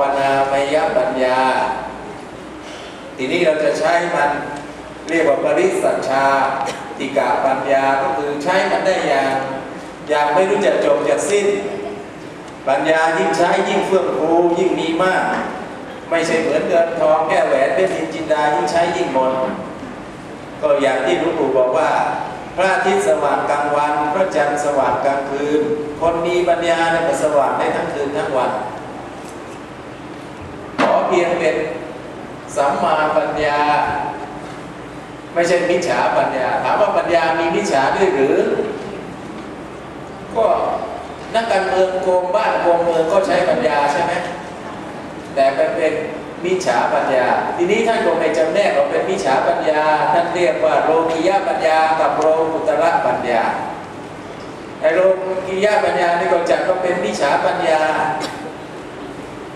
ปนามยปัญญา ทีนี้เราจะใช้มันเรียกว่าปริสัชชาติกาปัญญาก็คือใช้มันได้อย่างอย่างไม่รู้จักจบจากสิ้น ปัญญายิ่งใช้ยิ่งเฟื่องฟูยิ่งมีมาก ไม่ใช่เหมือนเงินทองแก้วแหวนเป็นดินจินดายิ่งใช้ยิ่งหมดก็อย่างที่หลวงปู่บอกว่า พระอาทิตย์สว่างกลางวัน พระจันทร์สว่างกลางคืน คนมีปัญญาเนี่ยสว่างได้ทั้งคืนทั้งวัน เพียงเป็นสัมมาปัญญา ไม่ใช่มิจฉาปัญญา ถามว่าปัญญามีมิจฉาด้วยหรือ ก็นักการเมืองโกงบ้านโกงเมืองก็ใช้ปัญญาใช่ไหมแต่มันเป็นมิจฉาปัญญา ทีนี้ท่านก็ไม่จำแนกว่าเป็นมิจฉาปัญญา ท่านเรียกว่าโลกียปัญญากับโลกุตระปัญญาไอโลกียปัญญานี่ก็จัดว่าเป็นมิจฉาปัญญา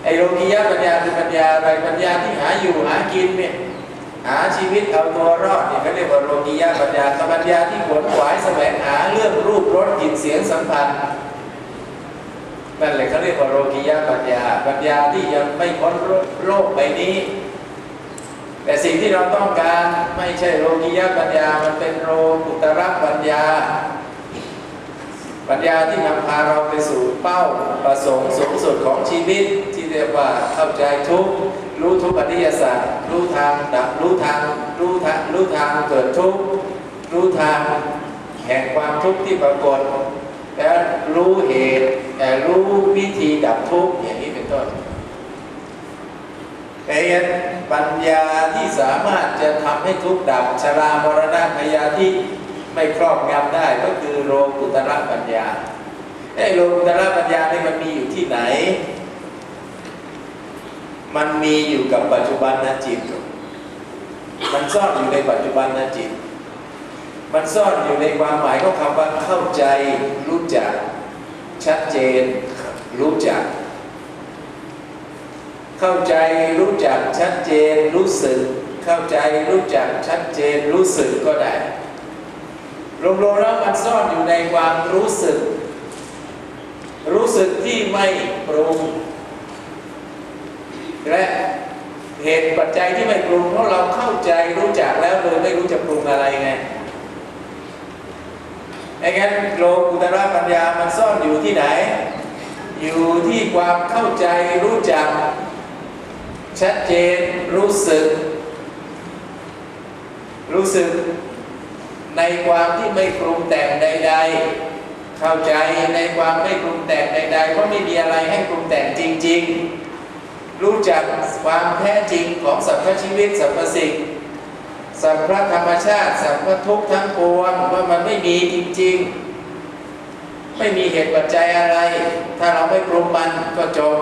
ไอโลกียปัญญาคือปัญญาอะไรปัญญาที่หาอยู่หากินเนี่ยหาชีวิตเอาตัวรอดเนี่ยเขาเรียกว่าโลกียปัญญาปัญญาที่ขวนขวายแสวงหาเรื่องรูปรสกลิ่นเสียงสัมผัสนั่นแหละเขาเรียกว่าโลกียปัญญา ปัญญาที่ยังไม่พ้นโลกใบนี้ แต่สิ่งที่เราต้องการไม่ใช่โลกียปัญญา มันเป็นโลกุตระปัญญา ปัญญาที่นำพาเราไปสู่เป้าประสงค์สูงสุดของชีวิต เรียกว่าเข้าใจทุกรู้ทุกข์อริยสัจรู้ทางดับรู้ทางรู้ทางรู้ทางเกิดทุกรู้ทางแห่งความทุกข์ที่ปรากฏและรู้เหตุแต่รู้วิธีดับทุกข์อย่างนี้เป็นต้นแต่ยังปัญญาที่สามารถจะทำให้ทุกข์ดับชรามรณะพยาธิไม่ครอบงำได้ก็คือโลกุตระปัญญาไอ้โลกุตระปัญญานี่มันมีอยู่ที่ไหน มันมีอยู่กับปัจจุบันนจิต มันซ่อนอยู่ในปัจจุบันนจิต มันซ่อนอยู่ในความหมายของคำว่าเข้าใจ รู้จัก ชัดเจน รู้จัก เข้าใจรู้จักชัดเจนรู้สึก เข้าใจรู้จักชัดเจนรู้สึกก็ได้รวมๆแล้วมันซ่อนอยู่ในความรู้สึก รู้สึกที่ไม่ปรุง และเหตุปัจจัยที่ไม่ปรุงเพราะเราเข้าใจรู้จักแล้วเลยไม่รู้จะปรุงอะไรไงไอ้งั้นโลกุตระปัญญามันซ่อนอยู่ที่ไหน อยู่ที่ความเข้าใจรู้จัก ชัดเจนรู้สึก รู้สึก ในความที่ไม่ปรุงแต่งใด ๆ เข้าใจในความไม่ปรุงแต่งใดๆเพราะไม่มีอะไรให้ปรุงแต่งจริง ๆ รู้จักความแท้จริงของสรรพชีวิตสรรพสิ่งสรรพธรรมชาติสรรพทุกข์ทั้งปวงว่ามันไม่มีจริง ๆ ไม่มีเหตุปัจจัยอะไร ถ้าเราไม่ปรุงมันก็จบ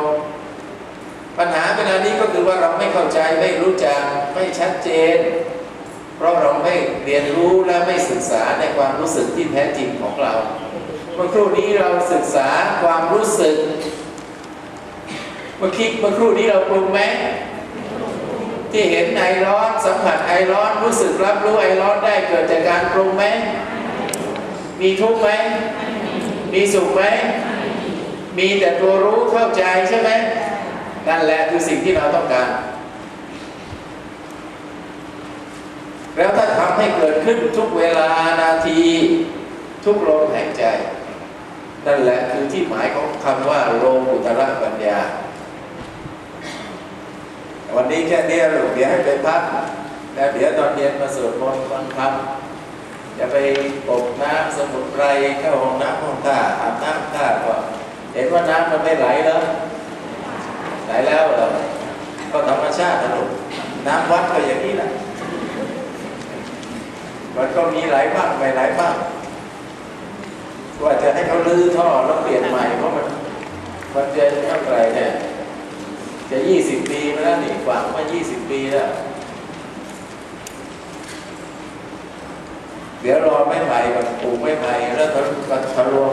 ปัญหาเป็นอันนี้ก็คือว่าเราไม่เข้าใจไม่รู้จักไม่ชัดเจน เพราะเราไม่เรียนรู้และไม่ศึกษาในความรู้สึกที่แท้จริงของเราเมื่อครู่นี้เราศึกษาความรู้สึก เมื่อคิดเมื่อครู่นี้เราปรุงไหมที่เห็นไอร้อนสัมผัสไอร้อนรู้สึกรับรู้ไอร้อนได้เกิดจากการปรุงไหมมีทุกข์ไหมมีสุขไหมมีแต่ตัวรู้เข้าใจใช่ไหมนั่นแหละคือสิ่งที่เราต้องการ แล้วถ้าทำให้เกิดขึ้นทุกเวลานาที ทุกลมหายใจ นั่นแหละคือที่หมายของคำว่าโลกุตระปัญญา วันนี้แค่นี้ลูกเดี๋ยวให้ไปพักแล้วเดี๋ยวตอนเย็นมาสวดมนต์ฟังธรรมจะไปปบน้ำสมุนไพรเข้าห้องน้ำห้องท่าอาบน้ำท่าก็เห็นว่าน้ำมันไม่ไหลแล้วไหลแล้วเหรอก็ธรรมชาตินะลูกน้ำวัดก็อย่างนี้แหละมันก็มีหลายบ้างไม่ไหลบ้างกว่าจะให้เขาลื้อท่อแล้วเปลี่ยนใหม่เพราะมันมันจะเท่าไหร่เนี่ย จะยี่สิบปีมาแล้วนี่ฝังมายี่สิบปีแล้ว เดี๋ยวรอไม่ไผ่กับปลูกไม่ไผ่แล้วทะทะลวง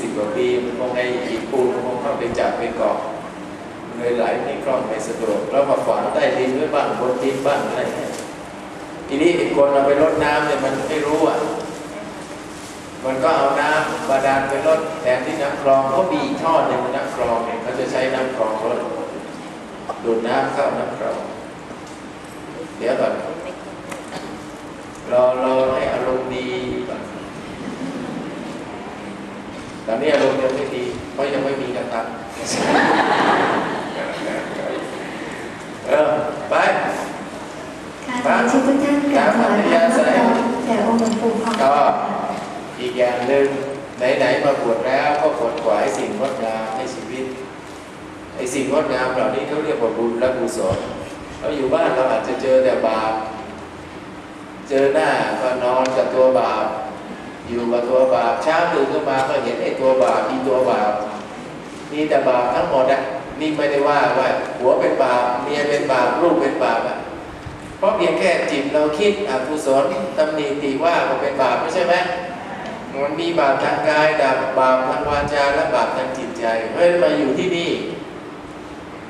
สิบกว่าปีมันคงในอีกปูนคงเข้าไปจับไปเกาะเลยไหลไม่คล่องไม่สะดวกแล้วมาฝังใต้ดินไว้บ้างบนดินบ้างอะไรทีนี้อีกคนเราไปลดน้ำเนี่ยมันไม่รู้อะมันก็เอาน้ำบาดาลไปลดแทนที่น้ำคลองเก็มีท่อหนึ่งน้ำคลองเนี่ยเขาจะใช้น้ำคลองลดดูดน้ำเข้าน้ำคลองเดี๋ยวก่อนเราเราให้อารมณ์ดี ตอนนี้อารมณ์ยังไม่ดีเพราะยังไม่มีกระตังเออไปค่ะขอเชิญทุกท่านกราบถวายพระนพดลแด่องค์หลวงปู่ทองก็อีกอย่างหนึ่งไหนๆมาบวชแล้วก็ขนขวายสิ่งงดงามให้ชีวิตไอ้สิ่งงดงามเหล่านี้เขาเรียกว่าบุญและกุศลเราอยู่บ้านเราอาจจะเจอแต่บาปเจอหน้าก็นอนกับตัวบาป อยู่กับตัวบาปเช้าตื่นขึ้นมาก็เห็นไอ้ตัวบาปมีตัวบาปมีแต่บาปทั้งหมดอะนี่ไม่ได้ว่าว่าหัวเป็นบาปเมียเป็นบาปลูกเป็นบาปอะเพราะเพียงแค่จิตเราคิดอกุศลตำหนิตีว่าก็เป็นบาปไม่ใช่ไหมมันมีบาปทางกายดับบาปทางวาจาและบาปทางจิตใจเพราะฉะนั้นมาอยู่ที่นี่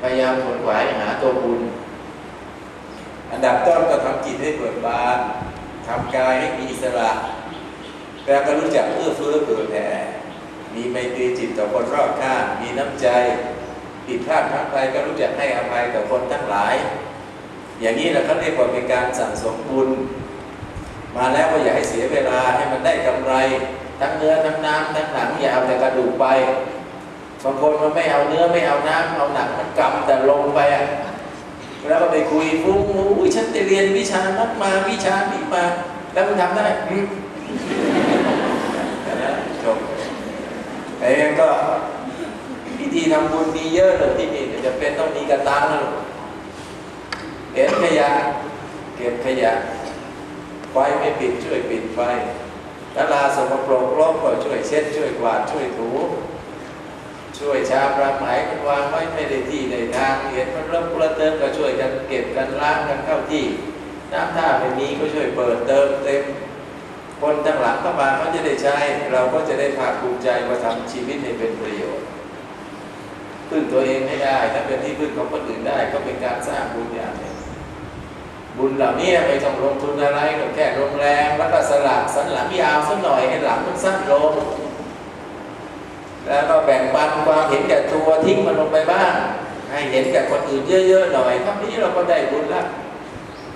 พยายามขนขวายหาตัวบุญ อันดับต้นก็ทำจิตให้เบิกบานทำกายให้มีอิสระ แล้วก็รู้จักเอื้อเฟื้อเผื่อแผ่มีไมตรีจิตต่อคนรอบข้างมีน้ำใจผิดพลาดพลั้งไปก็รู้จักให้อภัยต่อคนทั้งหลาย อย่างนี้แหละเขาเรียกว่าเป็นการสั่งสมบุญ มาแล้วก็อย่าให้เสียเวลาให้มันได้กำไร ทั้งเนื้อทั้งน้ำทั้งหนังอย่าเอาแต่กระดูกไปบางคนมันไม่เอาเนื้อไม่เอาน้ำเอาหนังมันกำแต่ลงไปอะแล้วก็ไปคุยฟุ้งอุ้ยฉันจะเรียนวิชานั้นมาวิชานี้มา แล้วมันทำได้อืมนะจบ ไอ้ยังก็พิธีทำบุญมีเยอะเลยที่นี่จะเป็นต้องมีกระตังนะลูกเห็นขยะ เก็บขยะ ไฟไม่ปิดช่วยปิดไฟตลาสกปรกรกก็ช่วยเช็ดช่วยกวาดช่วยถู ช่วยชาประไหมมันวางไว้ไม่ได้ที่ในทาง เห็นมันเริ่มกระเติมก็ช่วยกันเก็บกันล้างกันเข้าที่ น้ำท่าไม่มีก็ช่วยเปิดเติมเต็ม คนทั้งหลังเข้ามาเขาจะได้ใช้ เราก็จะได้ภาคภูมิใจว่าทำชีวิตให้เป็นประโยชน์พึ่งตัวเองให้ได้ ถ้าเป็นที่พึ่งของคนอื่นได้ ก็เป็นการสร้างบุญอย่างหนึ่งบุญเหล่านี้ไม่ต้องลงทุนอะไรก็แค่ลงแรงแล้วก็สลักสันหลังยาวสักหน่อยให้หลังมันสั้นลงแล้วก็แบ่งปันความเห็นแก่ตัวทิ้งมันลงไปบ้าง ให้เห็นแก่คนอื่นเยอะๆหน่อยเท่านี้เราก็ได้บุญละ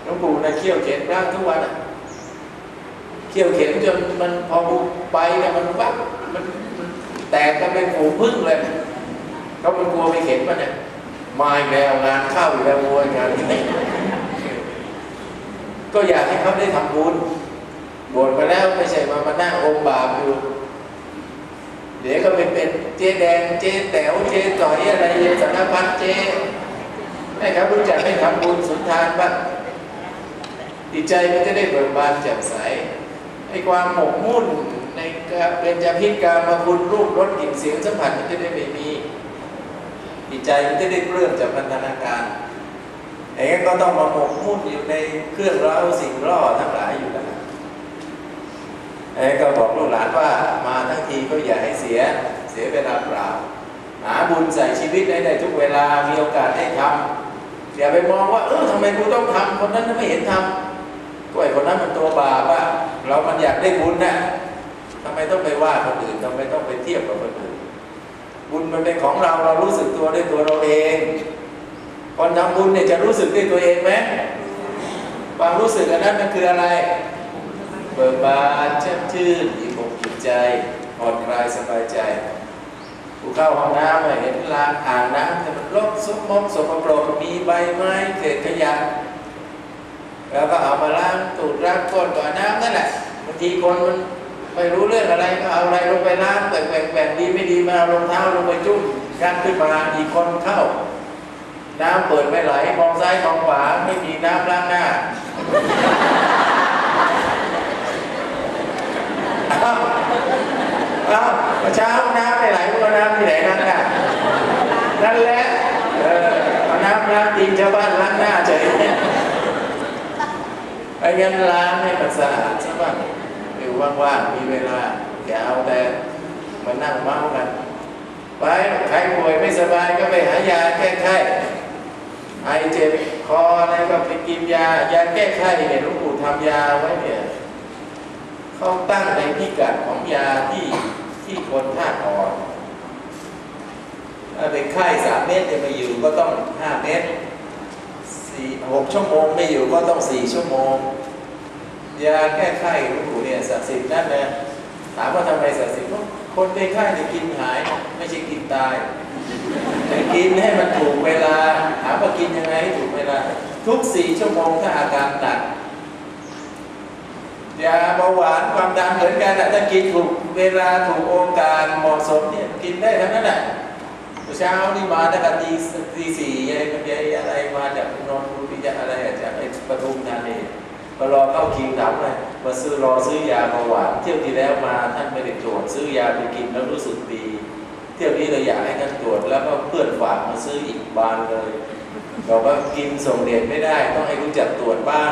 หลวงปู่นะเขี่ยวเข็นร่างทุกวันอะ เขี่ยวเข็นจนมันพอไปเนี่ยมันวับมันแตกกันเป็นฝูงพึ่งเลยก็มันกลัวไปเข็นมันเนี่ยมาอีกแล้วงานเข้าอีกแล้วโวงานก็อยากให้เขาได้ทำบุญบวชมาแล้วไม่ใช่มามานั่งอมบาปอยู่เดี๋ยวก็ไปเป็นเจ๊แดงเจ๊แต๋วเจ๊ต่อยอะไรสารพัดเจ๊ให้ครับรู้จักให้ทำบุญสุนทานบ้างจิใจมันจะได้เบิกบานแจ่มใส ไอ้ความหมกมุ่นในการเป็นจาพิษการมาคุณรูปรสกลิ่นเสียงสัมผัสมันจะได้ไม่มีจิตใจมันจะได้เปลื้องจากพันธนาการไอ้งั้ก็ต้องมาหมกมุ่นอยู่ในเครื่องเร้าสิ่งล่อทั้งหลายอยู่แล้วเอ้ก็บอกลูกหลานว่ามาทั้งทีก็อย่าให้เสียเสียเวลาเปล่าหาบุญใส่ชีวิตได้ได้ทุกเวลามีโอกาสได้ทำอย่าไปมองว่าเออทำไมกูต้องทำคนนั้นไม่เห็นทำ ก็ไอ้คนนั้นมันตัวบาปอะเรามันอยากได้บุญนะทำไมต้องไปว่าคนอื่นทำไมต้องไปเทียบกับคนอื่น บุญมันเป็นของเราเรารู้สึกตัวด้วยตัวเราเองคนทำบุญเนี่ยจะรู้สึกด้วยตัวเองไหมความรู้สึกอันนั้นมันคืออะไร เบิกบานแช่มชื่นอิ่มอกอิ่มใจผ่อนคลายสบายใจกูเข้าห้องน้ำเห็นลางอ่างน้ำแต่มันรกซุกมกสกปรกมีใบไม้เศษขยะ แล้วก็เอามาล้างตูดล้างก้นก่อนน้ำนั่นแหละบางทีคนมันไม่รู้เรื่องอะไรก็เอาอะไรลงไปล้างแบ่งแบ่งแบ่งดีไม่ดีมาเอารองเท้าลงไปจุ่มกันขึ้นมาอีกคนเข้า น้ำเปิดไม่ไหลมองซ้ายมองขวาไม่มีน้ำล้างหน้าอ้าวอ้าเช้าน้ำไม่ไหลเมื่อน้ำที่ไหนนั่นน่ะนั่นแหละเออเอาน้ำไปำล้างตีนชาวบ้านล้างหน้าเฉย ไอ้ยันล้างให้มันสะอาดซะบ้างอยู่ว่างๆมีเวลาอย่าเอาแต่มานั่งเมากันไปใครป่วยไม่สบายก็ไปหายาแก้ไข้ไอเจ็บคออะไรก็ไปกินยายาแก้ไข้เนี่ยหลวงปู่ทำยาไว้เนี่ยเขาตั้งในพิกัดของยาที่ที่คนธาอ่อนถ้าเป็นไข้สามเมตรเนี่ยไม่อยู่ก็ต้องห้าเมตร สี่หกชั่วโมงไม่อยู่ก็ต้องสี่ชั่วโมงยาแก้ไข้หลวงปู่เนี่ยศักดิ์สิทธิ์นั่นนะถามว่าทำไมศักดิ์สิทธิ์เพราะคนเป็นไข้เนี่ยกินหาย ไม่ใช่กินตายแต่กินให้มันถูกเวลา ถามว่ากินยังไงให้ถูกเวลา ทุกสี่ชั่วโมงถ้าอาการหนักยาเบาหวานความดันเหมือนกันอะถ้ากินถูกเวลาถูกโอกาสเหมาะสมเนี่ยกินได้ทั้งนั้นแหละ เช้านี่มาตั้งแต่ตีตีสี่อะไรมันยอะไรมาจากนนทบุรีจากอะไรจากไอ้ปทุมธานีมารอเข้าคิวถามเลยมาซื้อรอซื้อยาเบาหวานเที่ยวที่แล้วมาท่านไม่ได้ตรวจซื้อยาไปกินแล้วรู้สึกดี เที่ยวนี้เลยอยากให้ท่านตรวจแล้วก็เพื่อนฝากมาซื้ออีกบานเลยบอกว่ากินส่งเดชไม่ได้ต้องให้รู้จักตรวจบ้าง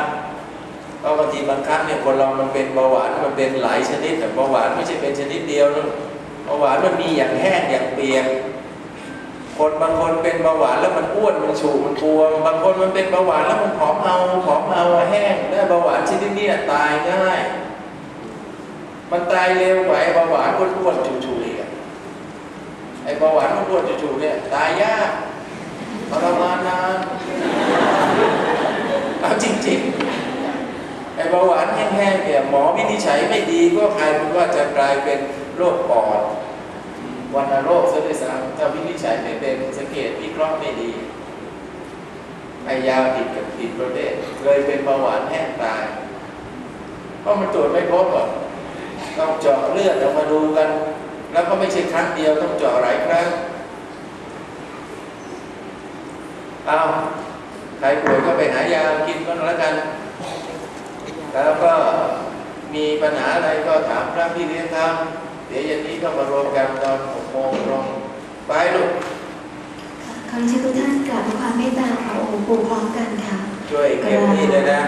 เพราะบางทีบางครั้งเนี่ยคนเรามันเป็นเบาหวานมันเป็นหลายชนิดแต่เบาหวานไม่ใช่เป็นชนิดเดียวนะเบาหวานมันมีอย่างแห้งอย่างเปียก คนบางคนเป็นเบาหวานแล้วมันอ้วนมันฉูมันบวบางคนมันเป็นเบาหวานแล้วมันผอมเอาผอมเอาแห้งและเบาหวานชนิดนี้ตายง่าย มันตายเร็วกว่าไอ้เบาหวานอ้วนๆจู่ๆอีกไอ้เบาหวานอ้วนๆจู่ๆเนี่ยตายยากทรมานนานเอาจริงๆไอ้เบาหวานแห้งๆเนี่ยหมอวินิจฉัยไม่ดีก็กลายเป็นว่าจะกลายเป็นโรคปอดวันโรคซะด้วยซ้ ถ้าวินิจฉัยไม่เป็นสังเกตวิเคราะห์ไม่ดีไอยาผิดกับผิดประเภทเลยเป็นเบาหวานแห้งตายเพราะมันตรวจไม่พบหรอกต้องเจาะเลือดออกมาดูกัน แล้วก็ไม่ใช่ครั้งเดียวต้องเจาะหลายครั้งเอาใครป่วยก็ไปหายากินก็แล้วกัน แล้วก็มีปัญหาอะไรก็ถามพระพี่เลี้ยงครับเดี๋ยวเย็นนี้ก็มารวมกันตอนหกโมงตรง ไปลูกขอเชิญทุกท่านกราบด้วยความเมตตาขอองค์ปู่พร้อมกันค่ะ ช่วยเก็บที่เลยนะ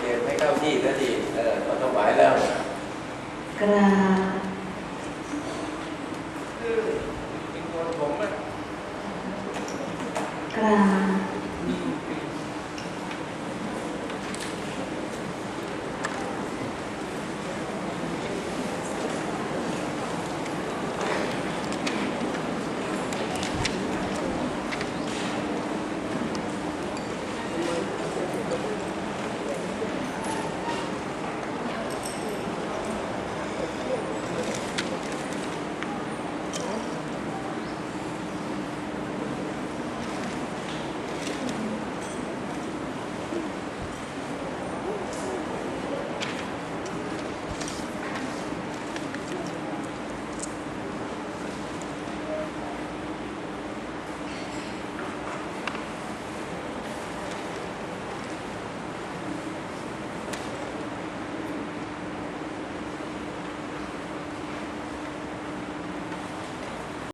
เก็บให้เข้าที่ก็ดี เออก็ถวายแล้ว กราบ